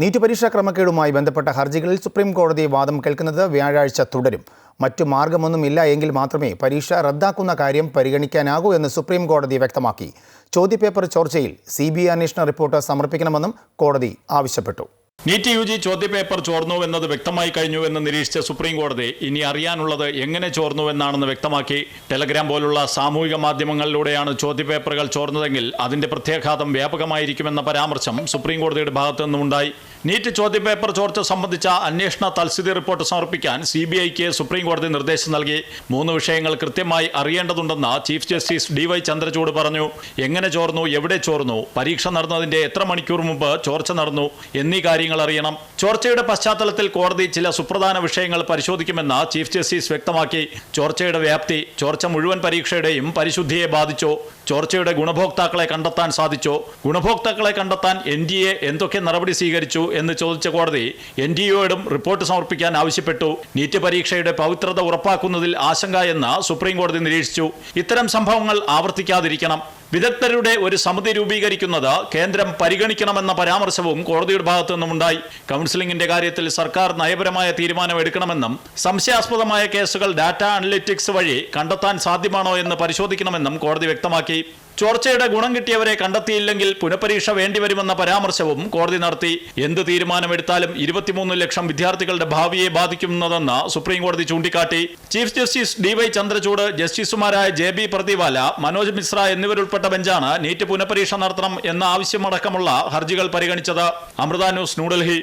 NEET പരീക്ഷാ ക്രമക്കേടുമായി ബന്ധപ്പെട്ട ഹർജികളിൽ സുപ്രീം കോടതി വാദം കേൾക്കുന്നത് വ്യാഴാഴ്ച തുടരും. മറ്റു മാർഗമൊന്നുമില്ല എങ്കിൽ മാത്രമേ പരീക്ഷ റദ്ദാക്കുന്ന കാര്യം പരിഗണിക്കാനാകൂ എന്ന് സുപ്രീം കോടതി വ്യക്തമാക്കി. ചോദ്യപേപ്പർ ചോർച്ചയിൽ സി ബി ഐ അന്വേഷണ റിപ്പോർട്ട് സമർപ്പിക്കണമെന്നും കോടതി ആവശ്യപ്പെട്ടു. നീറ്റ് യു ജി ചോദ്യപേപ്പർ ചോർന്നു എന്നത് വ്യക്തമായി കഴിഞ്ഞു എന്ന് നിരീക്ഷിച്ച സുപ്രീം കോടതി ഇനി അറിയാനുള്ളത് എങ്ങനെ ചോർന്നു എന്നാണെന്ന് വ്യക്തമാക്കി. ടെലഗ്രാം പോലുള്ള സാമൂഹിക മാധ്യമങ്ങളിലൂടെയാണ് ചോദ്യപേപ്പറുകൾ ചോർന്നതെങ്കിൽ അതിന്റെ പ്രത്യാഘാതം വ്യാപകമായിരിക്കുമെന്ന പരാമർശം സുപ്രീം കോടതിയുടെ ഭാഗത്തു നിന്നുമുണ്ടായി നീറ്റ് ചോദ്യപേപ്പർ ചോർച്ച സംബന്ധിച്ച അന്വേഷണ തൽസ്ഥിതി റിപ്പോർട്ട് സമർപ്പിക്കാൻ സി ബി ഐക്ക് സുപ്രീംകോടതി നിർദ്ദേശം നൽകി. മൂന്ന് വിഷയങ്ങൾ കൃത്യമായി അറിയേണ്ടതുണ്ടെന്ന് chief justice D Y Chandrachud പറഞ്ഞു. എങ്ങനെ ചോർന്നു എവിടെ ചോർന്നു പരീക്ഷ നടന്നതിന്റെ എത്ര മണിക്കൂർ മുമ്പ് ചോർച്ച നടന്നു എന്നീ കാര്യങ്ങൾ അറിയണം. ചോർച്ചയുടെ പശ്ചാത്തലത്തിൽ കോടതി ചില സുപ്രധാന വിഷയങ്ങൾ പരിശോധിക്കുമെന്ന് ചീഫ് ജസ്റ്റിസ് വ്യക്തമാക്കി. ചോർച്ചയുടെ വ്യാപ്തി ചോർച്ച മുഴുവൻ പരീക്ഷയുടെയും പരിശുദ്ധിയെ ബാധിച്ചോ. ചോർച്ചയുടെ ഗുണഭോക്താക്കളെ കണ്ടെത്താൻ സാധിച്ചോ. ഗുണഭോക്താക്കളെ കണ്ടെത്താൻ എൻ ഡി എ എന്തൊക്കെ നടപടി സ്വീകരിച്ചു എന്ന് ചോദിച്ച കോടതി എൻ ഡി എയോടും റിപ്പോർട്ട് സമർപ്പിക്കാൻ ആവശ്യപ്പെട്ടു. നീറ്റ് പരീക്ഷയുടെ പവിത്രത ഉറപ്പാക്കുന്നതിൽ ആശങ്ക എന്ന് സുപ്രീം കോടതി നിരീക്ഷിച്ചു. ഇത്തരം സംഭവങ്ങൾ ആവർത്തിക്കാതിരിക്കണം. വിദഗ്ധരുടെ ഒരു സമിതി രൂപീകരിക്കുന്നത് കേന്ദ്രം പരിഗണിക്കണമെന്ന പരാമർശവും കോടതിയുടെ ഭാഗത്തു നിന്നുമുണ്ടായി. കൗൺസിലിംഗിന്റെ കാര്യത്തിൽ സർക്കാർ നയപരമായ തീരുമാനം എടുക്കണമെന്നും സംശയാസ്പദമായ കേസുകൾ ഡാറ്റ അനലിറ്റിക്സ് വഴി കണ്ടെത്താൻ സാധ്യമാണോ എന്ന് പരിശോധിക്കണമെന്നും കോടതി വ്യക്തമാക്കി. ചോർച്ചയുടെ ഗുണം കിട്ടിയവരെ കണ്ടെത്തിയില്ലെങ്കിൽ പുനഃപരീക്ഷ വേണ്ടിവരുമെന്ന പരാമർശവും കോടതി നടത്തി. എന്ത് തീരുമാനമെടുത്താലും ഇരുപത്തിമൂന്ന് ലക്ഷം വിദ്യാർത്ഥികളുടെ ഭാവിയെ ബാധിക്കുന്നതെന്ന് സുപ്രീം കോടതി ചൂണ്ടിക്കാട്ടി. Chief justice D Y Chandrachud ജസ്റ്റിസുമാരായ ജെ ബി പ്രതിവാല മനോജ് മിശ്ര എന്നിവരുൾപ്പെട്ട ബെഞ്ചാണ് നീറ്റ് പുനഃപരീക്ഷ നടത്തണം എന്ന ആവശ്യമടക്കമുള്ള ഹർജികൾ പരിഗണിച്ചത്. അമൃത ന്യൂസ് ന്യൂഡൽഹി.